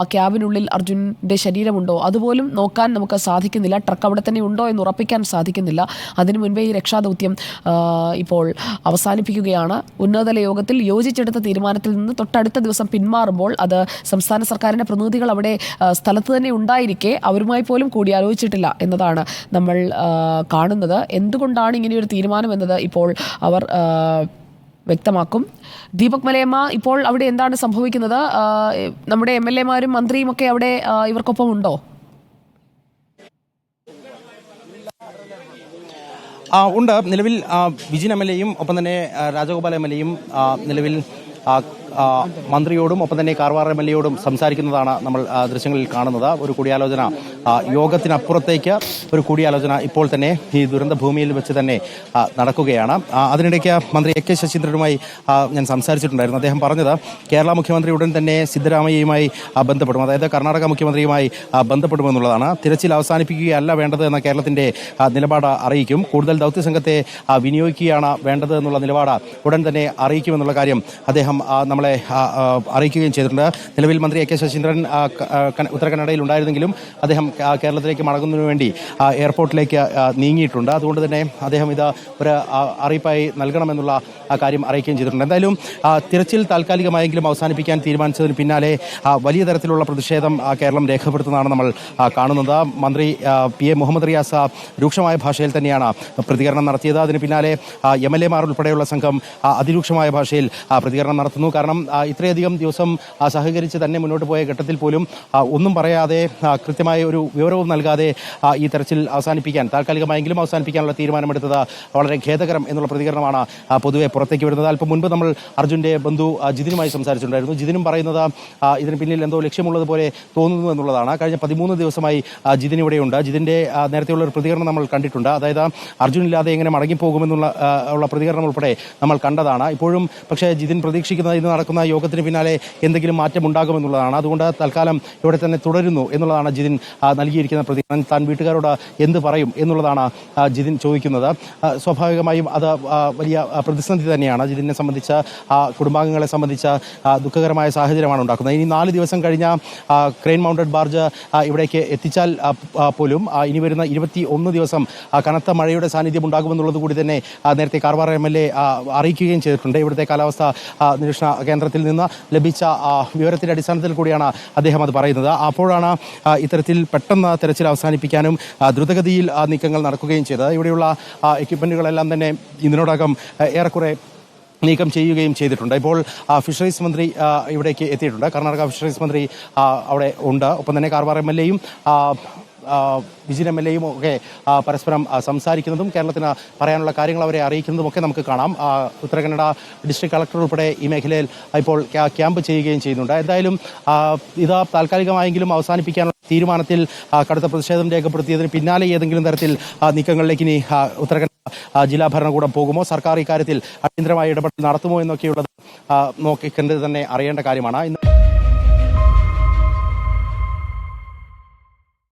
ആ ക്യാബിനുള്ളിൽ അർജുന്റെ ശരീരമുണ്ടോ? അതുപോലും നോക്കാൻ നമുക്ക് സാധിക്കുന്നില്ല. ട്രക്ക് അവിടെ തന്നെ ഉണ്ടോ എന്ന് ഉറപ്പിക്കാൻ സാധിക്കുന്നില്ല. അതിനു മുൻപേ ഈ രക്ഷാദൗത്യം ഇപ്പോൾ അവസാനിപ്പിക്കുകയാണ്. ഉന്നതതല യോഗത്തിൽ യോജിച്ചെടുത്ത തീരുമാനത്തിൽ നിന്ന് തൊട്ടടുത്ത ദിവസം പിന്മാറുമ്പോൾ അത് സംസ്ഥാന സർക്കാരിന്റെ പ്രതിനിധികൾ അവിടെ സ്ഥലത്ത് തന്നെ ഉണ്ടായിരിക്കെ. അവരുമായി പോലും കൂടിയാലോചിച്ചിട്ടില്ല എന്നതാണ് നമ്മൾ കാണുന്നത്. എന്തുകൊണ്ടാണ് ഇങ്ങനെയൊരു തീരുമാനം എന്നത് ഇപ്പോൾ അവർ വ്യക്തമാക്കും. ദീപക് മലയമ്മ ഇപ്പോൾ അവിടെ എന്താണ് സംഭവിക്കുന്നത്? നമ്മുടെ എം എൽ എമാരും മന്ത്രിയും ഒക്കെ അവിടെ ഇവർക്കൊപ്പം ഉണ്ടോ? ആ, ഉണ്ട്. നിലവിൽ വിജിൻ എം എൽ എയും ഒപ്പം തന്നെ രാജഗോപാൽ എം എൽ എയും നിലവിൽ മന്ത്രിയോടും ഒപ്പം തന്നെ കാർവാർ എം എൽ എയോടും സംസാരിക്കുന്നതാണ് നമ്മൾ ദൃശ്യങ്ങളിൽ കാണുന്നത്. ഒരു കൂടിയാലോചന യോഗത്തിനപ്പുറത്തേക്ക് ഒരു കൂടിയാലോചന ഇപ്പോൾ തന്നെ ഈ ദുരന്ത ഭൂമിയിൽ വെച്ച് തന്നെ നടക്കുകയാണ്. അതിനിടയ്ക്ക് മന്ത്രി എ കെ ശശീന്ദ്രനുമായി ഞാൻ സംസാരിച്ചിട്ടുണ്ടായിരുന്നു. അദ്ദേഹം പറഞ്ഞത് കേരള മുഖ്യമന്ത്രി ഉടൻ തന്നെ സിദ്ധരാമയ്യയുമായി ബന്ധപ്പെടും. അതായത് കർണാടക മുഖ്യമന്ത്രിയുമായി ബന്ധപ്പെടുമെന്നുള്ളതാണ്. തിരച്ചിൽ അവസാനിപ്പിക്കുകയല്ല വേണ്ടത് എന്ന കേരളത്തിന്റെ നിലപാട് അറിയിക്കും. കൂടുതൽ ദൗത്യ സംഘത്തെ വിനിയോഗിക്കുകയാണ് വേണ്ടത് എന്നുള്ള നിലപാട് ഉടൻ തന്നെ അറിയിക്കുമെന്നുള്ള കാര്യം അദ്ദേഹം ആ, നമ്മളെ അറിയിക്കുകയും ചെയ്തിട്ടുണ്ട്. നിലവിൽ മന്ത്രി എ കെ ശശീന്ദ്രൻ ഉത്തര കന്നഡയിൽ ഉണ്ടായിരുന്നെങ്കിലും അദ്ദേഹം കേരളത്തിലേക്ക് മടങ്ങുന്നതിന് വേണ്ടി എയർപോർട്ടിലേക്ക് നീങ്ങിയിട്ടുണ്ട്. അതുകൊണ്ട് തന്നെ അദ്ദേഹം ഇത് ഒരു അറിയിപ്പായി നൽകണമെന്നുള്ള കാര്യം അറിയിക്കുകയും ചെയ്തിട്ടുണ്ട്. എന്തായാലും ആ, തിരച്ചിൽ താൽക്കാലികമായെങ്കിലും അവസാനിപ്പിക്കാൻ തീരുമാനിച്ചതിന് പിന്നാലെ വലിയ തരത്തിലുള്ള പ്രതിഷേധം കേരളം രേഖപ്പെടുത്തുന്നതാണ് നമ്മൾ കാണുന്നത്. മന്ത്രി പി എ മുഹമ്മദ് റിയാസ് ആ, രൂക്ഷമായ ഭാഷയിൽ തന്നെയാണ് പ്രതികരണം നടത്തിയത്. അതിന് പിന്നാലെ എം എൽ എമാർ ഉൾപ്പെടെയുള്ള സംഘം അതിരൂക്ഷമായ ഭാഷയിൽ പ്രതികരണം നടത്തുന്നു. കാരണം ഇത്രയധികം ദിവസം സഹകരിച്ച് തന്നെ മുന്നോട്ട് പോയ ഘട്ടത്തിൽ പോലും ഒന്നും പറയാതെ കൃത്യമായ ഒരു വിവരവും നൽകാതെ ഈ തെരച്ചിൽ അവസാനിപ്പിക്കാൻ താൽക്കാലികമായെങ്കിലും അവസാനിപ്പിക്കാനുള്ള തീരുമാനമെടുത്തത് വളരെ ഖേദകരം എന്നുള്ള പ്രതികരണമാണ് ആ, പൊതുവെ പുറത്തേക്ക് വരുന്നത്. അല്പം മുൻപ് നമ്മൾ അർജുന്റെ ബന്ധു ജിതിനുമായി സംസാരിച്ചിട്ടുണ്ടായിരുന്നു. ജിതിനും പറയുന്നത് ഇതിന് പിന്നിൽ എന്തോ ലക്ഷ്യമുള്ളതുപോലെ തോന്നുന്നു എന്നുള്ളതാണ്. കഴിഞ്ഞ പതിമൂന്ന് ദിവസമായി ജിതിൻ ഇവിടെയുണ്ട്. ജിതിന്റെ ആ, നേരത്തെയുള്ള ഒരു പ്രതികരണം നമ്മൾ കണ്ടിട്ടുണ്ട്. അതായത് അർജുൻ ഇല്ലാതെ എങ്ങനെ മടങ്ങിപ്പോകുമെന്നുള്ള ഉള്ള പ്രതികരണം ഉൾപ്പെടെ നമ്മൾ കണ്ടതാണ്. ഇപ്പോഴും പക്ഷേ ജിതിൻ പ്രതീക്ഷിക്കുന്നത് ഇന്ന് നടക്കുന്ന യോഗത്തിന് പിന്നാലെ എന്തെങ്കിലും മാറ്റം ഉണ്ടാകുമെന്നുള്ളതാണ്. അതുകൊണ്ട് തൽക്കാലം ഇവിടെ തന്നെ തുടരുന്നു എന്നുള്ളതാണ് ജിതിൻ നൽകിയിരിക്കുന്ന പ്രതികരണം. താൻ വീട്ടുകാരോട് എന്ത് പറയും എന്നുള്ളതാണ് ജിതിൻ ചോദിക്കുന്നത്. സ്വാഭാവികമായും അത് വലിയ പ്രതിസന്ധി തന്നെയാണ്. ജിതിനെ സംബന്ധിച്ച ആ, കുടുംബാംഗങ്ങളെ സംബന്ധിച്ച ദുഃഖകരമായ സാഹചര്യമാണ് ഉണ്ടാക്കുന്നത്. ഇനി നാല് ദിവസം കഴിഞ്ഞ ക്രെയിൻ മൗണ്ടഡ് ബാർജ് ഇവിടേക്ക് എത്തിച്ചാൽ പോലും ഇനി വരുന്ന ഇരുപത്തി ഒന്ന് ദിവസം കനത്ത മഴയുടെ സാന്നിധ്യം ഉണ്ടാകുമെന്നുള്ളത് കൂടി തന്നെ നേരത്തെ കാർവാർ എം എൽ എ അറിയിക്കുകയും ചെയ്തിട്ടുണ്ട്. ഇവിടുത്തെ കാലാവസ്ഥ നിരീക്ഷണ കേന്ദ്രത്തിൽ നിന്ന് ലഭിച്ച വിവരത്തിന്റെ അടിസ്ഥാനത്തിൽ കൂടിയാണ് അദ്ദേഹം അത് പറയുന്നത്. അപ്പോഴാണ് ഇത്തരത്തിൽ പെട്ടെന്ന് തെരച്ചിൽ അവസാനിപ്പിക്കാനും ദ്രുതഗതിയിൽ നീക്കങ്ങൾ നടക്കുകയും ചെയ്തത്. ഇവിടെയുള്ള എക്യുപ്മെന്റുകളെല്ലാം തന്നെ ഇതിനോടകം ഏറെക്കുറെ നീക്കം ചെയ്യുകയും ചെയ്തിട്ടുണ്ട്. ഇപ്പോൾ ഫിഷറീസ് മന്ത്രി ഇവിടേക്ക് എത്തിയിട്ടുണ്ട്. കർണാടക ഫിഷറീസ് മന്ത്രി അവിടെ ഉണ്ട്. ഒപ്പം തന്നെ കാർവാർ എം എൽ എയും വിജിൻ എം എൽ എയും ഒക്കെ പരസ്പരം സംസാരിക്കുന്നതും കേരളത്തിന് പറയാനുള്ള കാര്യങ്ങൾ അവരെ അറിയിക്കുന്നതും ഒക്കെ നമുക്ക് കാണാം. ഉത്തരകന്നഡ ഉത്തര കന്നഡ ഡിസ്ട്രിക്ട് കളക്ടർ ഉൾപ്പെടെ ഈ മേഖലയിൽ ഇപ്പോൾ ക്യാമ്പ് ചെയ്യുകയും ചെയ്യുന്നുണ്ട്. എന്തായാലും ഇത് താൽക്കാലികമായെങ്കിലും അവസാനിപ്പിക്കാനുള്ള തീരുമാനത്തിൽ കടുത്ത പ്രതിഷേധം രേഖപ്പെടുത്തിയതിന് പിന്നാലെ ഏതെങ്കിലും തരത്തിൽ നീക്കങ്ങളിലേക്ക് ഇനി ഉത്തര ജില്ലാ ഭരണകൂടം പോകുമോ? സർക്കാർ ഇക്കാര്യത്തിൽ അടിയന്തരമായി ഇടപെടൽ നടത്തുമോ എന്നൊക്കെയുള്ളത് നോക്കി നോക്കിക്കണ്ട് തന്നെ അറിയേണ്ട കാര്യമാണ്. ഇന്ന്